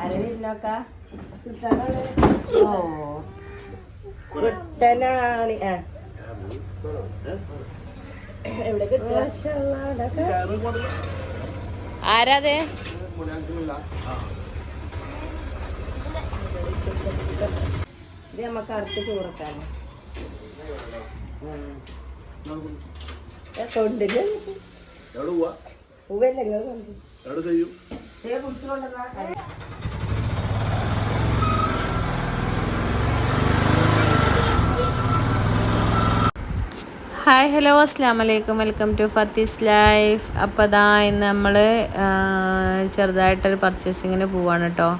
ആരവില്ലോക്ക ഓ. കുട്ടനാണ്. എവിടെ ആരാത്? ഇത് നമുക്ക് അടുത്ത് ചോറക്കാണ് കൊണ്ടില്ല പൂവല്ല നിങ്ങൾ കണ്ടു എവിടെ ചെയ്യും. കുടിച്ചുകൊണ്ടെന്നാ ഹായ് ഹലോ അസ്സാം വലൈക്കും വെൽക്കം ടു ഫത്തീസ് ലൈഫ് അപ്പോൾ അതാ ഇന്ന് നമ്മൾ ചെറുതായിട്ടൊരു പർച്ചേസിങ്ങിന് പോവാണ് കേട്ടോ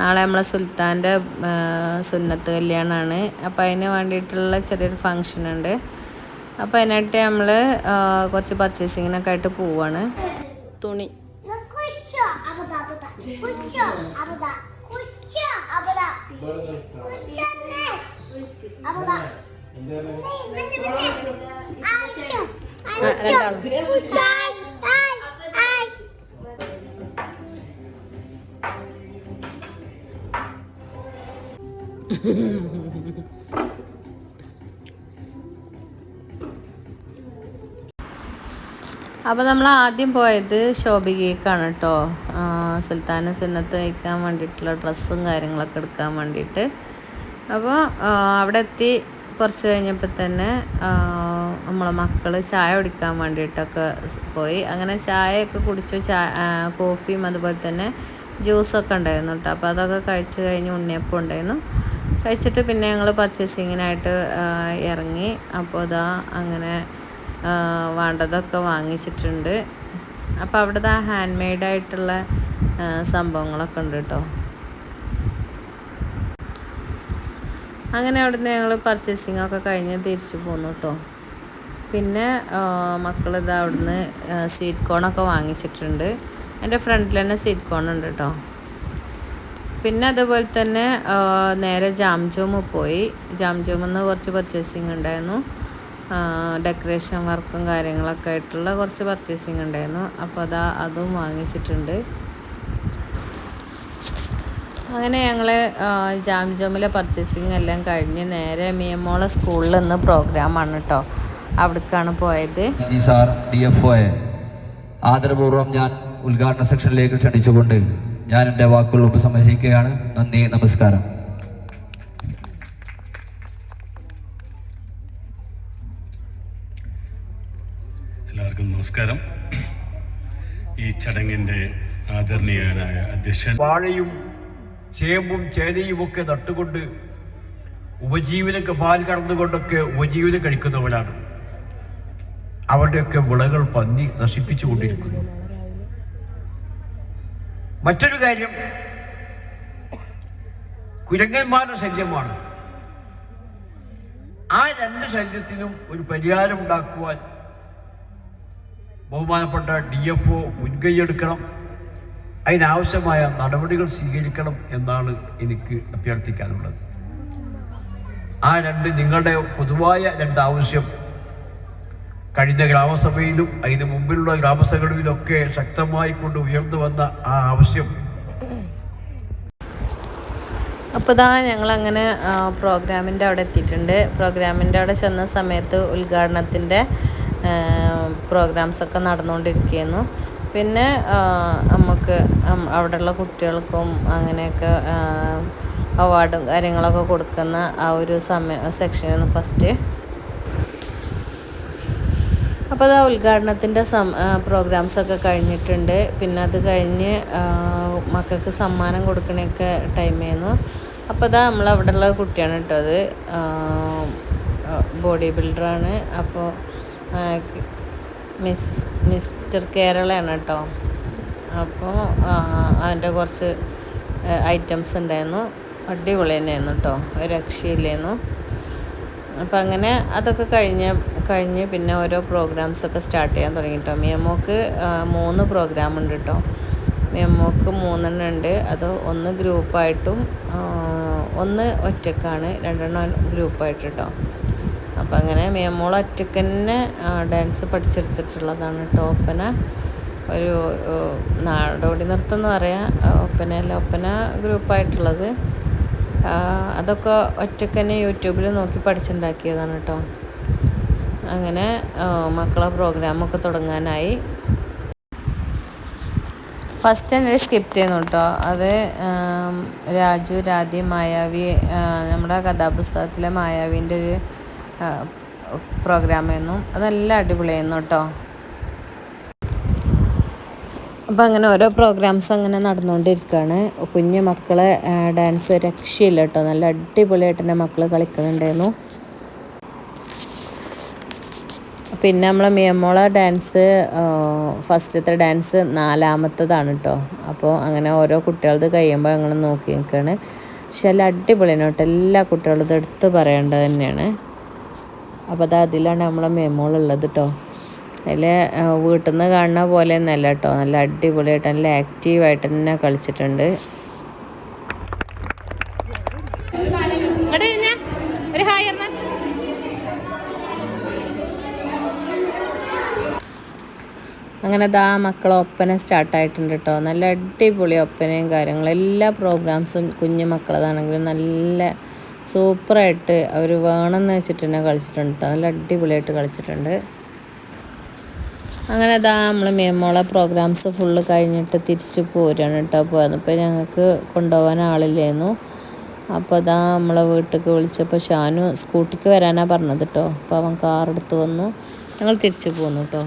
നാളെ നമ്മളെ സുൽത്താന്റെ സുന്നത്ത് കല്യാണമാണ് അപ്പോൾ അതിന് വേണ്ടിയിട്ടുള്ള ചെറിയൊരു ഫങ്ഷൻ ഉണ്ട്. അപ്പോൾ അതിനായിട്ട് നമ്മൾ കുറച്ച് പർച്ചേസിങ്ങിനൊക്കെ ആയിട്ട് പോവാണ്. തുണി. Kucha, അപ്പോൾ നമ്മൾ ആദ്യം പോയത് ശോഭികേക്കാണ് കേട്ടോ സുൽത്താന സുന്നത്ത് വയ്ക്കാൻ വേണ്ടിയിട്ടുള്ള ഡ്രസ്സും കാര്യങ്ങളൊക്കെ എടുക്കാൻ വേണ്ടിയിട്ട്. അപ്പോൾ അവിടെ എത്തി കുറച്ച് കഴിഞ്ഞപ്പോൾ തന്നെ നമ്മളെ മക്കൾ ചായ കുടിക്കാൻ വേണ്ടിയിട്ടൊക്കെ പോയി. അങ്ങനെ ചായയൊക്കെ കുടിച്ചു ചായ കോഫിയും അതുപോലെ തന്നെ ജ്യൂസൊക്കെ ഉണ്ടായിരുന്നു കേട്ടോ അപ്പോൾ അതൊക്കെ കഴിച്ച് കഴിഞ്ഞ് ഉണ്ണിയപ്പം ഉണ്ടായിരുന്നു. കഴിച്ചിട്ട് പിന്നെ ഞങ്ങൾ പർച്ചേസിങ്ങിനായിട്ട് ഇറങ്ങി. അപ്പോൾ ഇതാ അങ്ങനെ വേണ്ടതൊക്കെ വാങ്ങിച്ചിട്ടുണ്ട്. അപ്പോൾ അവിടുത്തെ ഹാൻഡ് മെയ്ഡായിട്ടുള്ള സംഭവങ്ങളൊക്കെ ഉണ്ട് കേട്ടോ അങ്ങനെ അവിടുന്ന് ഞങ്ങൾ പർച്ചേസിംഗ് ഒക്കെ കഴിഞ്ഞ് തിരിച്ചു പോന്നു കേട്ടോ പിന്നെ മക്കളിത് അവിടുന്ന് സ്വീറ്റ് കോണൊക്കെ വാങ്ങിച്ചിട്ടുണ്ട്. എന്റെ ഫ്രണ്ടിൽ തന്നെ സ്വീറ്റ് കോൺ ഉണ്ട് കേട്ടോ പിന്നെ അതുപോലെ തന്നെ നേരെ ജാംജോമ് പോയി. ജാംജോമിൽ നിന്ന് കുറച്ച് പർച്ചേസിങ് ഉണ്ടായിരുന്നു. ഡെക്കറേഷൻ വർക്കും കാര്യങ്ങളൊക്കെ ആയിട്ടുള്ള കുറച്ച് പർച്ചേസിങ് ഉണ്ടായിരുന്നു. അപ്പോൾ അതാ അതും വാങ്ങിച്ചിട്ടുണ്ട്. അങ്ങനെ ഞങ്ങൾ ജാം ജാമിലെ പർച്ചേസിങ് എല്ലാം കഴിഞ്ഞ് നേരെ മിയമോളെ സ്കൂളിൽ നിന്ന് പ്രോഗ്രാമാണ് കേട്ടോ അവിടേക്കാണ് പോയത്. ആദരപൂർവം ഞാൻ ഉദ്ഘാടന സെക്ഷനിലേക്ക് ക്ഷണിച്ചുകൊണ്ട് ഞാൻ എന്റെ വാക്കുകൾ ഉപസംഹരിക്കുകയാണ്. നന്ദി നമസ്കാരം. എല്ലാവർക്കും നമസ്കാരം. ഈ ചടങ്ങിന്റെ ആദരണീയനായ അധ്യക്ഷൻ വാഴയും ചേമ്പും ചേനയും ഒക്കെ നട്ടുകൊണ്ട് ഉപജീവനക്ക് പാൽ കടന്നുകൊണ്ടൊക്കെ ഉപജീവനം കഴിക്കുന്നവരാണ് അവരുടെയൊക്കെ വിളകൾ പന്നി നശിപ്പിച്ചുകൊണ്ടിരിക്കുന്നു മറ്റൊരു കാര്യം കുരങ്ങന്മാരുടെ ശല്യമാണ്. ആ രണ്ട് ശല്യത്തിനും ഒരു പരിഹാരം ഉണ്ടാക്കുവാൻ ബഹുമാനപ്പെട്ട ഡി എഫ് ഒ മുൻകൈയെടുക്കണം. അതിനാവശ്യമായ നടപടികൾ സ്വീകരിക്കണം എന്നാണ് എനിക്ക് അഭ്യർത്ഥിക്കാനുള്ളത്. ആ രണ്ട് നിങ്ങളുടെ പൊതുവായ രണ്ട് ആവശ്യം കഴിഞ്ഞ ഗ്രാമസഭയിലും അതിന് മുമ്പിലുള്ള ഗ്രാമസഭകളിലൊക്കെ ശക്തമായി കൊണ്ട് ഉയർന്നു വന്ന ആ ആവശ്യം. അപ്പോൾ ഇതാ ഞങ്ങളങ്ങനെ പ്രോഗ്രാമിന്റെ അവിടെ എത്തിയിട്ടുണ്ട്. പ്രോഗ്രാമിന്റെ അവിടെ ചെന്ന സമയത്ത് ഉദ്ഘാടനത്തിന്റെ പ്രോഗ്രാംസൊക്കെ നടന്നുകൊണ്ടിരിക്കുന്നു. പിന്നെ നമുക്ക് അവിടെയുള്ള കുട്ടികൾക്കും അങ്ങനെയൊക്കെ അവാർഡും കാര്യങ്ങളൊക്കെ കൊടുക്കുന്ന ആ ഒരു സമയ സെക്ഷനാണ് ഫസ്റ്റ്. അപ്പോൾ അത് ആ ഉദ്ഘാടനത്തിന്റെ സം പ്രോഗ്രാംസൊക്കെ കഴിഞ്ഞിട്ടുണ്ട്. പിന്നെ അത് കഴിഞ്ഞ് മക്കൾക്ക് സമ്മാനം കൊടുക്കണൊക്കെ ടൈമായിരുന്നു അപ്പോൾ അതാ നമ്മളവിടെയുള്ള കുട്ടിയാണ് കേട്ടോ അത്. ബോഡി ബിൽഡറാണ്. അപ്പോൾ മിസ് മിസ്റ്റർ കേരളയാണ് കേട്ടോ. അപ്പോൾ അതിന്റെ കുറച്ച് ഐറ്റംസ് ഉണ്ടായിരുന്നു. അടിപൊളി തന്നെയായിരുന്നു കേട്ടോ. ഒരു രക്ഷയില്ലായിരുന്നു. അപ്പം അങ്ങനെ അതൊക്കെ കഴിഞ്ഞ് കഴിഞ്ഞ് പിന്നെ ഓരോ പ്രോഗ്രാംസൊക്കെ സ്റ്റാർട്ട് ചെയ്യാൻ തുടങ്ങി കേട്ടോ. മിയമോക്ക് മൂന്ന് പ്രോഗ്രാം ഉണ്ട് കേട്ടോ. മിയമോക്ക് മൂന്നെണ്ണം ഉണ്ട്. അത് ഒന്ന് ഗ്രൂപ്പായിട്ടും ഒന്ന് ഒറ്റക്കാണ്. രണ്ടെണ്ണം ഗ്രൂപ്പായിട്ട് കേട്ടോ. അപ്പം അങ്ങനെ മേമോൾ ഒറ്റയ്ക്ക് തന്നെ ഡാൻസ് പഠിച്ചെടുത്തിട്ടുള്ളതാണ് കേട്ടോ ഒപ്പന. ഒരു നാടോടി നൃത്തം എന്ന് പറയാം ഒപ്പനയല്ല ഒപ്പന ഗ്രൂപ്പായിട്ടുള്ളത്. അതൊക്കെ ഒറ്റയ്ക്ക് തന്നെ യൂട്യൂബിൽ നോക്കി പഠിച്ചുണ്ടാക്കിയതാണ് കേട്ടോ അങ്ങനെ മക്കളെ പ്രോഗ്രാമൊക്കെ തുടങ്ങാനായി. ഫസ്റ്റ് തന്നെ സ്കിപ്പ് ചെയ്യുന്നു കേട്ടോ അത് രാജു രാധി മായാവി നമ്മുടെ കഥാപുസ്തകത്തിലെ മായാവിന്റെ ഒരു പ്രോഗ്രാമായിരുന്നു അതെല്ലാം അടിപൊളിയായിരുന്നു കേട്ടോ. അപ്പോൾ അങ്ങനെ ഓരോ പ്രോഗ്രാംസ് അങ്ങനെ നടന്നുകൊണ്ടിരിക്കുകയാണ് കുഞ്ഞു മക്കളെ ഡാൻസ് രക്ഷയില്ല കേട്ടോ. നല്ല അടിപൊളിയായിട്ട് എന്റെ മക്കൾ കളിക്കുന്നുണ്ടായിരുന്നു. പിന്നെ നമ്മളെ മിയമോളെ ഡാൻസ് ഫസ്റ്റത്തെ ഡാൻസ് നാലാമത്തതാണ് കേട്ടോ. അപ്പോൾ അങ്ങനെ ഓരോ കുട്ടികളത് കഴിയുമ്പോൾ ഞങ്ങൾ നോക്കി നിൽക്കുകയാണ് പക്ഷെ എല്ലാം അടിപൊളിയാണ് കേട്ടോ. എല്ലാ കുട്ടികളും ഇത് എടുത്ത് പറയേണ്ടത് തന്നെയാണ്. അപ്പോൾ അത് അതിലാണ് നമ്മളെ മെമ്മോളുള്ളത് കേട്ടോ അതിൽ വീട്ടിൽ നിന്ന് കാണുന്ന പോലെ ഒന്നല്ല കേട്ടോ നല്ല അടിപൊളിയായിട്ട് നല്ല ആക്റ്റീവായിട്ട് തന്നെ കളിച്ചിട്ടുണ്ട്. അങ്ങനെ ദാ മക്കളെ ഒപ്പന സ്റ്റാർട്ടായിട്ടുണ്ട് കേട്ടോ നല്ല അടിപൊളി ഒപ്പനയും കാര്യങ്ങളും. എല്ലാ പ്രോഗ്രാംസും കുഞ്ഞു മക്കളതാണെങ്കിലും നല്ല സൂപ്പറായിട്ട് അവർ വേണമെന്ന് വെച്ചിട്ട് തന്നെ കളിച്ചിട്ടുണ്ട് നല്ല അടിപൊളിയായിട്ട് കളിച്ചിട്ടുണ്ട്. അങ്ങനെ അതാ നമ്മൾ മേമോളെ പ്രോഗ്രാംസ് ഫുള്ള് കഴിഞ്ഞിട്ട് തിരിച്ചു പോരാണ് കേട്ടോ പോന്നപ്പോൾ ഞങ്ങൾക്ക് കൊണ്ടുപോകാൻ ആളില്ലായിരുന്നു അപ്പോൾ അതാ നമ്മളെ വീട്ടിലേക്ക് വിളിച്ചപ്പോൾ ഷാനു സ്കൂട്ടിക്ക് വരാനാണ് പറഞ്ഞത് കേട്ടോ അപ്പോൾ അവൻ കാർ എടുത്ത് വന്നു. ഞങ്ങൾ തിരിച്ചു പോന്നു കേട്ടോ